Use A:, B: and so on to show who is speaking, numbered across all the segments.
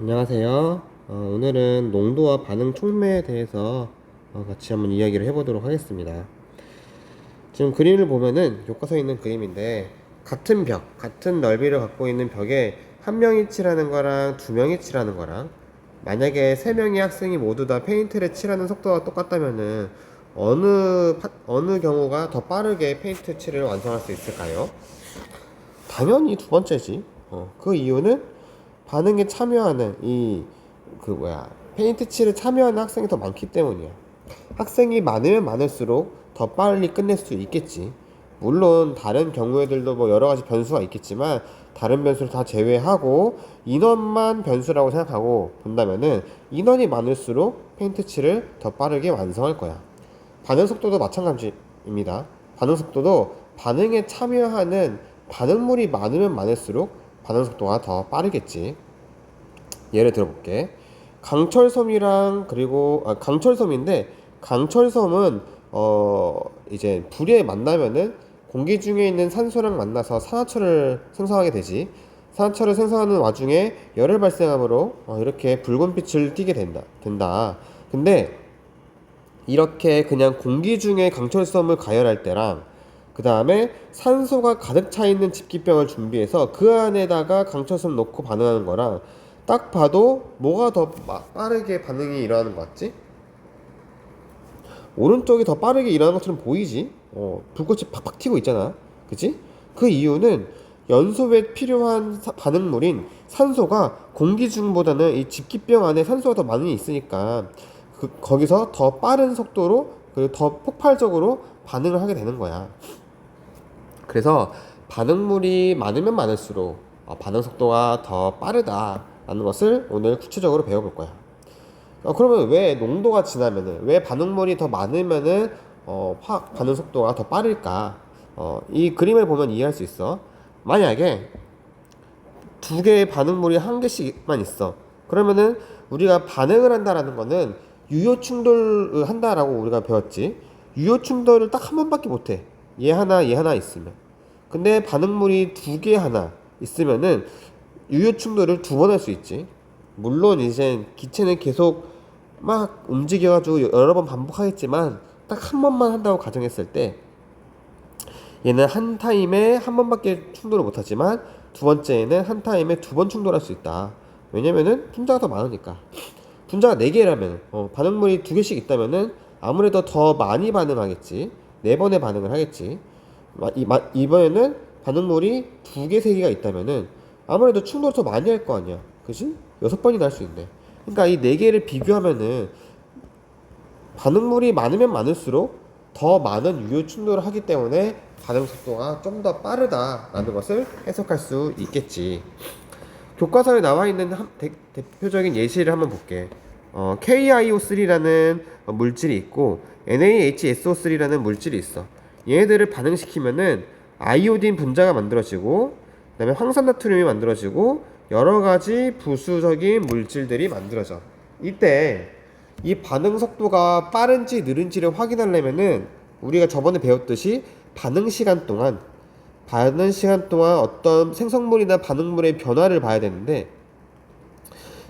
A: 안녕하세요. 어, 오늘은 농도와 반응 촉매에 대해서 어, 같이 한번 이야기를 해보도록 하겠습니다. 지금 그림을 보면은 교과서에 있는 그림인데 같은 벽, 같은 넓이를 갖고 있는 벽에 한 명이 칠하는 거랑 두 명이 칠하는 거랑 만약에 세 명의 학생이 모두 다 페인트를 칠하는 속도가 똑같다면은 어느 파- 어느 경우가 더 빠르게 페인트 칠을 완성할 수 있을까요? 당연히 두 번째지. 어, 그 이유는 반응에 참여하는 이 그 뭐야 페인트 칠에 참여하는 학생이 더 많기 때문이야. 학생이 많으면 많을수록 더 빨리 끝낼 수 있겠지. 물론 다른 경우에들도 뭐 여러 가지 변수가 있겠지만 다른 변수를 다 제외하고 인원만 변수라고 생각하고 본다면은 인원이 많을수록 페인트 칠을 더 빠르게 완성할 거야. 반응 속도도 마찬가지입니다. 반응 속도도 반응에 참여하는 반응물이 많으면 많을수록 반응 속도가 더 빠르겠지. 예를 들어볼게. 강철섬이랑 그리고 아, 강철섬인데 강철섬은 어 이제 불에 만나면은 공기 중에 있는 산소랑 만나서 산화철을 생성하게 되지. 산화철을 생성하는 와중에 열을 발생함으로 어, 이렇게 붉은 빛을 띠게 된다. 된다. 근데 이렇게 그냥 공기 중에 강철섬을 가열할 때랑 그 다음에 산소가 가득 차 있는 집기병을 준비해서 그 안에다가 강철섬 넣고 반응하는 거랑 딱 봐도 뭐가 더 마- 빠르게 반응이 일어나는 것 같지? 오른쪽이 더 빠르게 일어나는 것처럼 보이지? 어, 불꽃이 팍팍 튀고 있잖아. 그치? 그 이유는 연소에 필요한 사- 반응물인 산소가 공기 중보다는 이 집기병 안에 산소가 더 많이 있으니까 그, 거기서 더 빠른 속도로 그리고 더 폭발적으로 반응을 하게 되는 거야. 그래서 반응물이 많으면 많을수록 어, 반응 속도가 더 빠르다라는 것을 오늘 구체적으로 배워볼 거야. 어, 그러면 왜 농도가 지나면은 왜 반응물이 더 많으면은 어, 화, 반응 속도가 더 빠를까? 어, 이 그림을 보면 이해할 수 있어. 만약에 두 개의 반응물이 한 개씩만 있어. 그러면은 우리가 반응을 한다라는 거는 유효 충돌을 한다라고 우리가 배웠지. 유효 충돌을 딱 한 번밖에 못 해. 얘 하나, 얘 하나 있으면. 근데 반응물이 두 개 하나 있으면은 유효 충돌을 두 번 할 수 있지. 물론 이제 기체는 계속 막 움직여가지고 여러 번 반복하겠지만 딱 한 번만 한다고 가정했을 때 얘는 한 타임에 한 번밖에 충돌을 못하지만 두 번째에는 한 타임에 두 번 충돌할 수 있다. 왜냐면은 분자가 더 많으니까. 분자가 네 개라면 어, 반응물이 두 개씩 있다면은 아무래도 더 많이 반응하겠지. 네 번의 반응을 하겠지. 이번에는 반응물이 두 개, 세 개가 있다면은 아무래도 충돌을 더 많이 할 거 아니야. 그지? 여섯 번이 날수 있네. 그러니까 이 네 개를 비교하면은 반응물이 많으면 많을수록 더 많은 유효 충돌을 하기 때문에 반응 속도가 좀 더 빠르다라는 것을 해석할 수 있겠지. 교과서에 나와 있는 한- 대, 대표적인 예시를 한번 볼게. 어, KIO3라는 물질이 있고 NaHSO3라는 물질이 있어. 얘네들을 반응시키면은 아이오딘 분자가 만들어지고 그다음에 황산나트륨이 만들어지고 여러 가지 부수적인 물질들이 만들어져. 이때 이 반응 속도가 빠른지 느른지를 확인하려면은 우리가 저번에 배웠듯이 반응 시간 동안 반응 시간 동안 어떤 생성물이나 반응물의 변화를 봐야 되는데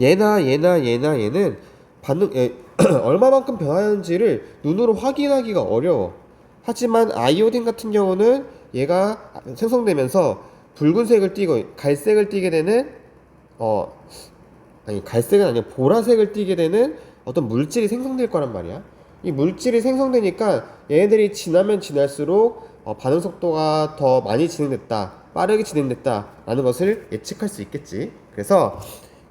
A: 얘나 얘나 얘나 얘는 반응 에, 얼마만큼 변하는지를 눈으로 확인하기가 어려워. 하지만 아이오딘 같은 경우는 얘가 생성되면서 붉은색을 띠고 갈색을 띠게 되는 어 아니 갈색은 아니고 보라색을 띠게 되는 어떤 물질이 생성될 거란 말이야. 이 물질이 생성되니까 얘네들이 지나면 지날수록 어, 반응 속도가 더 많이 진행됐다, 빠르게 진행됐다라는 것을 예측할 수 있겠지. 그래서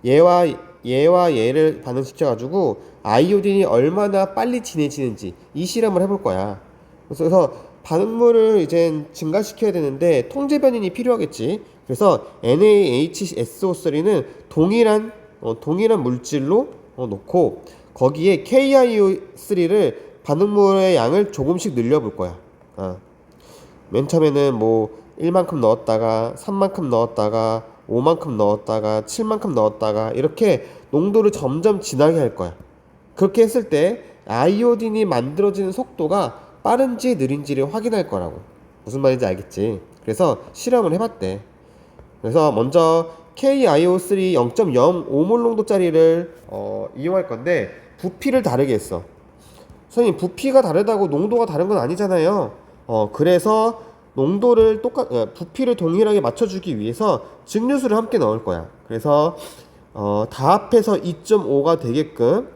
A: 얘와 얘와 얘를 반응시켜가지고 아이오딘이 얼마나 빨리 진해지는지 이 실험을 해볼 거야. 그래서 반응물을 이제 증가시켜야 되는데 통제 변인이 필요하겠지. 그래서 NaHSO3는 동일한 어, 동일한 물질로 어, 놓고 거기에 KIO3를 반응물의 양을 조금씩 늘려볼 거야. 아. 맨 처음에는 뭐 1만큼 넣었다가 3만큼 넣었다가 5만큼 넣었다가 7만큼 넣었다가 이렇게 농도를 점점 진하게 할 거야. 그렇게 했을 때 아이오딘이 만들어지는 속도가 빠른지 느린지를 확인할 거라고. 무슨 말인지 알겠지? 그래서 실험을 해봤대. 그래서 먼저 KIO3 0.05몰 농도짜리를 어, 이용할 건데 부피를 다르게 했어. 선생님 부피가 다르다고 농도가 다른 건 아니잖아요. 어 그래서 농도를 똑같 어, 부피를 동일하게 맞춰주기 위해서 증류수를 함께 넣을 거야. 그래서 어, 다 합해서 2.5가 되게끔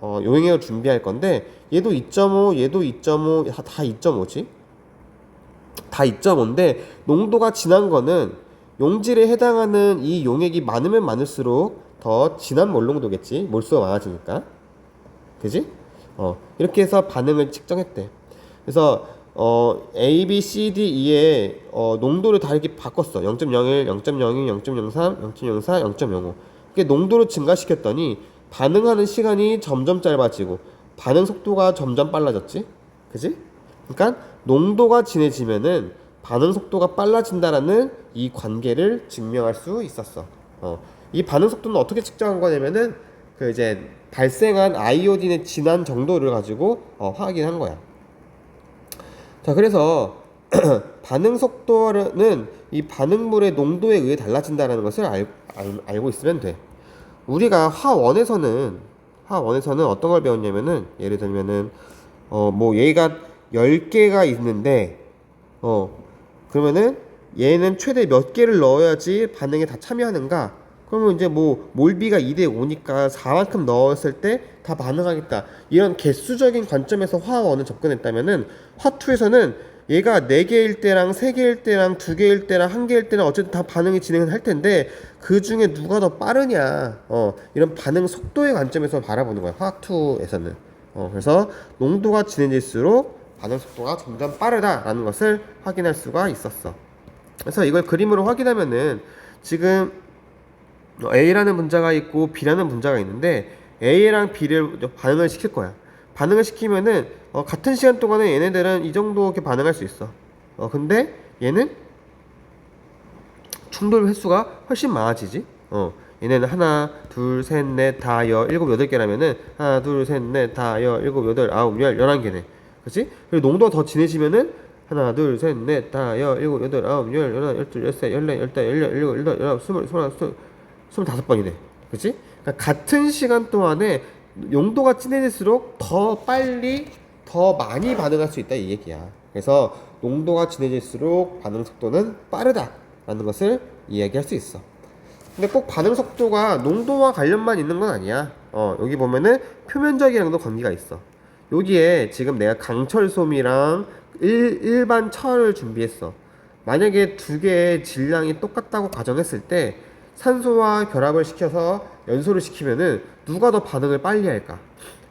A: 어, 용액을 준비할 건데 얘도 2.5, 얘도 2.5, 다 2.5지? 다 2.5인데 농도가 진한 거는 용질에 해당하는 이 용액이 많으면 많을수록 더 진한 몰농도겠지. 몰수가 많아지니까. 그지? 어, 이렇게 해서 반응을 측정했대. 그래서 어, A, B, C, D, E의 어, 농도를 다 이렇게 바꿨어. 0.01, 0.02, 0.03, 0.04, 0.05. 이렇게 농도를 증가시켰더니 반응하는 시간이 점점 짧아지고 반응 속도가 점점 빨라졌지. 그지? 그러니까 농도가 진해지면은 반응 속도가 빨라진다라는 이 관계를 증명할 수 있었어. 어, 이 반응 속도는 어떻게 측정한 거냐면은 그 이제 발생한 아이오딘의 진한 정도를 가지고 어, 확인한 거야. 자, 그래서 반응 속도는 이 반응물의 농도에 의해 달라진다는 것을 알, 알, 알 고 있으면 돼. 우리가 화원에서는 화원에서는 어떤 걸 배웠냐면은 예를 들면은 어 뭐 얘가 10개가 있는데 어 그러면은 얘는 최대 몇 개를 넣어야지 반응에 다 참여하는가? 그러면 이제 뭐 몰비가 2대 5니까 4만큼 넣었을 때 다 반응하겠다. 이런 개수적인 관점에서 화원을 접근했다면은 화투에서는 얘가 4개일 때랑 3개일 때랑 2개일 때랑 1개일 때랑 어쨌든 다 반응이 진행을 할 텐데 그 중에 누가 더 빠르냐. 어 이런 반응 속도의 관점에서 바라보는 거야 화학투에서는. 어 그래서 농도가 진해질수록 반응 속도가 점점 빠르다라는 것을 확인할 수가 있었어. 그래서 이걸 그림으로 확인하면은 지금 A라는 문자가 있고 B라는 문자가 있는데 A랑 B를 반응을 시킬 거야. 반응을 시키면은 어, 같은 시간 동안에 얘네들은 이 정도 이렇게 반응할 수 있어. 어 근데 얘는 충돌 횟수가 훨씬 많아지지. 어 얘네는 하나, 둘, 셋, 넷, 다, 여, 일곱, 여덟 개라면은 하나, 둘, 셋, 넷, 다, 여, 일곱, 여덟, 아홉, 열, 열한 개네. 그렇지? 그리고 농도가 더 진해지면은 하나, 둘, 셋, 넷, 다, 여, 일곱, 여덟, 아홉, 열, 열한, 열둘, 열세, 열네, 열다, 열여, 열일곱, 열여덟, 열아홉, 스물, 스물하나, 스물, 스물다섯 번이네. 그렇지? 그러니까 같은 시간 동안에 용도가 진해질수록 더 빨리 더 많이 반응할 수 있다 이 얘기야. 그래서 농도가 진해질수록 반응 속도는 빠르다라는 것을 이야기할 수 있어. 근데 꼭 반응 속도가 농도와 관련만 있는 건 아니야. 어, 여기 보면은 표면적이랑도 관계가 있어. 여기에 지금 내가 강철솜이랑 일, 일반 철을 준비했어. 만약에 두 개의 질량이 똑같다고 가정했을 때 산소와 결합을 시켜서 연소를 시키면은 누가 더 반응을 빨리 할까?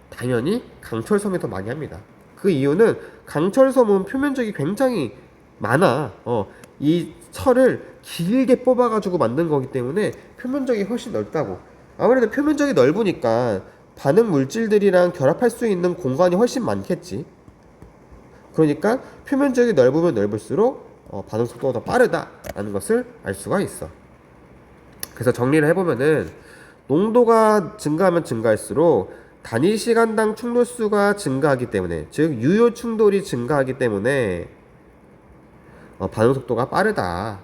A: 당연히 강철섬이 더 많이 합니다. 그 이유는 강철섬은 표면적이 굉장히 많아. 어, 이 철을 길게 뽑아가지고 만든 거기 때문에 표면적이 훨씬 넓다고. 아무래도 표면적이 넓으니까 반응 물질들이랑 결합할 수 있는 공간이 훨씬 많겠지. 그러니까 표면적이 넓으면 넓을수록 어, 반응 속도가 더 빠르다라는 것을 알 수가 있어. 그래서 정리를 해보면은 농도가 증가하면 증가할수록 단위 시간당 충돌 수가 증가하기 때문에 즉 유효 충돌이 증가하기 때문에 어, 반응 속도가 빠르다.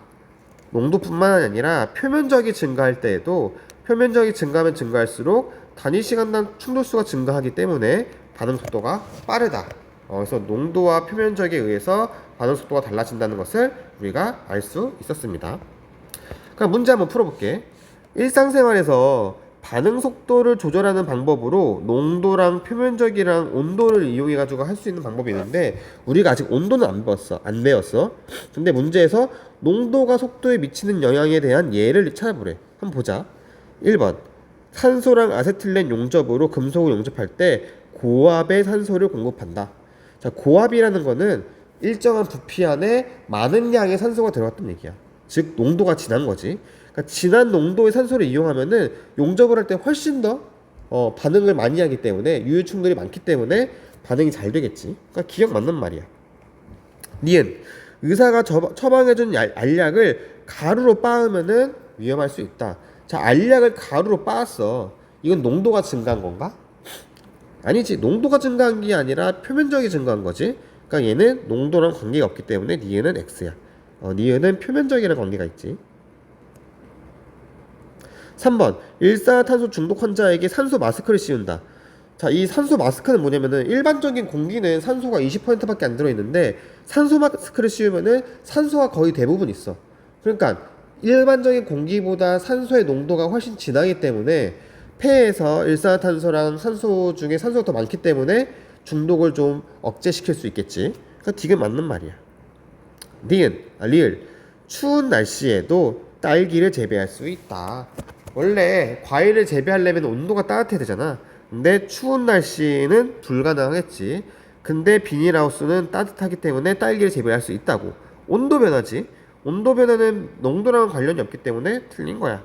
A: 농도뿐만 아니라 표면적이 증가할 때에도 표면적이 증가하면 증가할수록 단위 시간당 충돌 수가 증가하기 때문에 반응 속도가 빠르다. 어, 그래서 농도와 표면적에 의해서 반응 속도가 달라진다는 것을 우리가 알 수 있었습니다. 그럼 문제 한번 풀어볼게. 일상생활에서 반응 속도를 조절하는 방법으로 농도랑 표면적이랑 온도를 이용해 가지고 할 수 있는 방법이 있는데 우리가 아직 온도는 안 배웠어. 안 배웠어. 근데 문제에서 농도가 속도에 미치는 영향에 대한 예를 찾아보래. 한번 보자. 1번. 산소랑 아세틸렌 용접으로 금속을 용접할 때 고압의 산소를 공급한다. 자, 고압이라는 거는 일정한 부피 안에 많은 양의 산소가 들어갔던 얘기야. 즉 농도가 진한 거지. 그러니까 진한 농도의 산소를 이용하면은 용접을 할 때 훨씬 더 어, 반응을 많이 하기 때문에 유효 충돌이 많기 때문에 반응이 잘 되겠지. 그러니까 기억 맞는 말이야. 니은 의사가 저- 처방해준 알- 알약을 가루로 빻으면은 위험할 수 있다. 자 알약을 가루로 빻았어. 이건 농도가 증가한 건가? 아니지. 농도가 증가한 게 아니라 표면적이 증가한 거지. 그러니까 얘는 농도랑 관계가 없기 때문에 니은은 X야. 어, 니은은 표면적이랑 관계가 있지. 3번 일산화탄소 중독 환자에게 산소 마스크를 씌운다. 자, 이 산소 마스크는 뭐냐면은 일반적인 공기는 산소가 20%밖에 안 들어 있는데 산소 마스크를 씌우면은 산소가 거의 대부분 있어. 그러니까 일반적인 공기보다 산소의 농도가 훨씬 진하기 때문에 폐에서 일산화탄소랑 산소 중에 산소가 더 많기 때문에 중독을 좀 억제시킬 수 있겠지. 그러니까 디귿 맞는 말이야. 니은, 아, 리을. 추운 날씨에도 딸기를 재배할 수 있다. 원래 과일을 재배하려면 온도가 따뜻해야 되잖아. 근데 추운 날씨는 불가능하겠지. 근데 비닐하우스는 따뜻하기 때문에 딸기를 재배할 수 있다고. 온도 변화지. 온도 변화는 농도랑 관련이 없기 때문에 틀린 거야.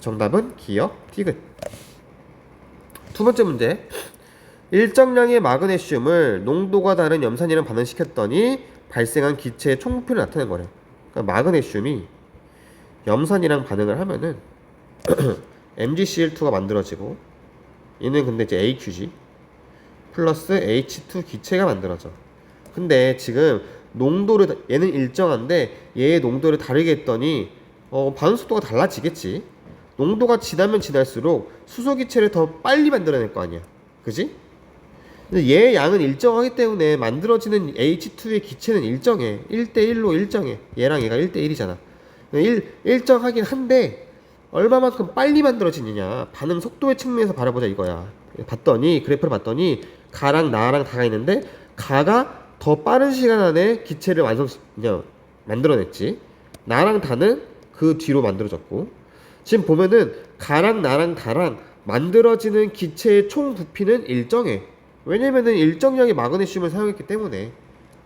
A: 정답은 기억, 디귿. 두 번째 문제. 일정량의 마그네슘을 농도가 다른 염산이랑 반응시켰더니 발생한 기체의 총부피를 나타낸 거래. 그러니까 마그네슘이 염산이랑 반응을 하면은 MgCl2가 만들어지고 얘는 근데 이제 AQG 플러스 H2 기체가 만들어져. 근데 지금 농도를 다- 얘는 일정한데 얘의 농도를 다르게 했더니 어, 반응 속도가 달라지겠지. 농도가 지나면 지날수록 수소 기체를 더 빨리 만들어낼 거 아니야. 그지? 얘의 양은 일정하기 때문에 만들어지는 H2의 기체는 일정해. 1대1로 일정해. 얘랑 얘가 1대1이잖아. 일, 일정하긴 한데 얼마만큼 빨리 만들어지느냐 반응 속도의 측면에서 바라보자 이거야 봤더니 그래프를 봤더니 가랑 나랑 다가 있는데 가가 더 빠른 시간 안에 기체를 완성 그냥 만들어냈지 나랑 다는 그 뒤로 만들어졌고 지금 보면은 가랑 나랑 다랑 만들어지는 기체의 총 부피는 일정해 왜냐면은 일정량의 마그네슘을 사용했기 때문에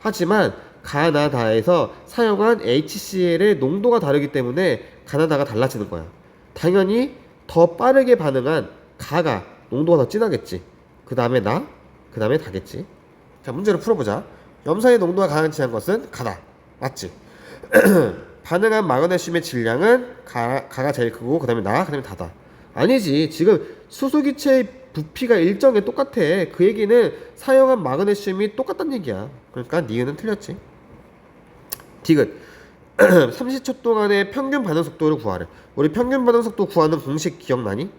A: 하지만 가나다에서 사용한 HCl의 농도가 다르기 때문에 가나다가 달라지는 거야. 당연히 더 빠르게 반응한 가가 농도가 더 진하겠지. 그 다음에 나, 그 다음에 다겠지. 자, 문제를 풀어보자. 염산의 농도가 가장 진한 것은 가다. 맞지? 반응한 마그네슘의 질량은 가, 가가 제일 크고 그 다음에 나, 그 다음에 다다. 아니지. 지금 수소기체의 부피가 일정에 똑같아. 그 얘기는 사용한 마그네슘이 똑같다는 얘기야. 그러니까 니은은 틀렸지. 디귿 30초 동안의 평균 반응 속도를 구하래. 우리 평균 반응 속도 구하는 공식 기억나니?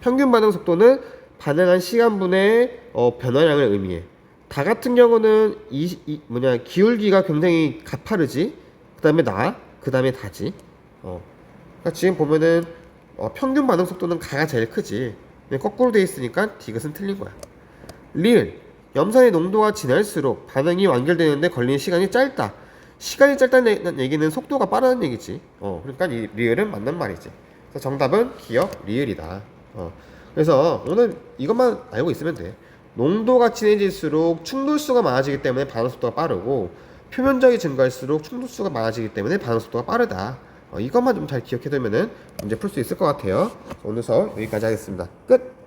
A: 평균 반응 속도는 반응한 시간분의 어, 변화량을 의미해. 다 같은 경우는 이, 이 뭐냐 기울기가 굉장히 가파르지. 그다음에 나, 그다음에 다지. 어. 그러니까 지금 보면은 어, 평균 반응 속도는 가가 제일 크지. 거꾸로 돼 있으니까 디귿은 틀린 거야. 리을 염산의 농도가 진할수록 반응이 완결되는데 걸리는 시간이 짧다. 시간이 짧다는 얘기는 속도가 빠르다는 얘기지. 어, 그러니까 이 리을은 맞는 말이지. 그래서 정답은 기억 리을이다. 어, 그래서 오늘 이것만 알고 있으면 돼. 농도가 진해질수록 충돌수가 많아지기 때문에 반응 속도가 빠르고 표면적이 증가할수록 충돌수가 많아지기 때문에 반응 속도가 빠르다. 어, 이것만 좀 잘 기억해두면은 문제 풀 수 있을 것 같아요. 오늘 수업 여기까지 하겠습니다. 끝.